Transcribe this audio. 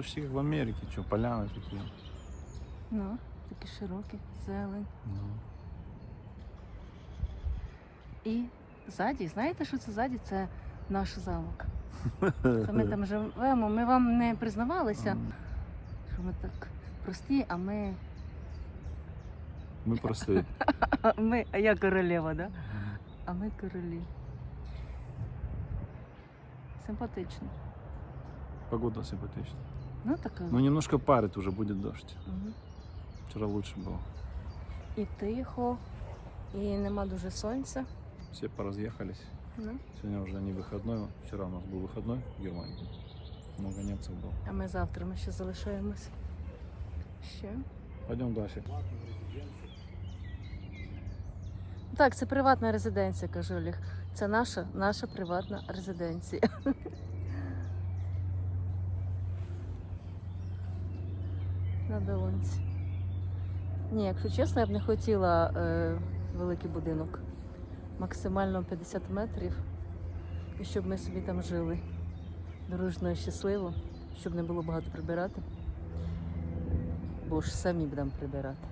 почти как в Америке, что, поляны такие. Ну, такі широкі, зелень. Ну. І ззаді, знаєте, що це ззаді? Це наш замок. Це ми там живемо. Ми вам не признавалися, М, що ми так прості, а ми. Мы простые. А ми, а я королева, да? Мгм. А ми королі. Симпатично. Погода симпатичная. Ну така. Но немножко парит уже, будет дождь. Мгм. Вчера лучше было. І тихо, і нема дуже сонця. Все поразъехались. Ну, Сегодня уже не выходной. Вчера у нас был выходной в Германии. Много немцев было. а ми завтра ми ще залишаємось. Ще. Пойдем дальше. Так, це приватна резиденція, каже Олег. Це наша, наша приватна резиденція. На долонці. Ні, якщо чесно, я б не хотіла е, великий будинок. Максимально 50 метрів. І щоб ми собі там жили. Дружно і щасливо, щоб не було багато прибирати. Бо ж самі будемо прибирати.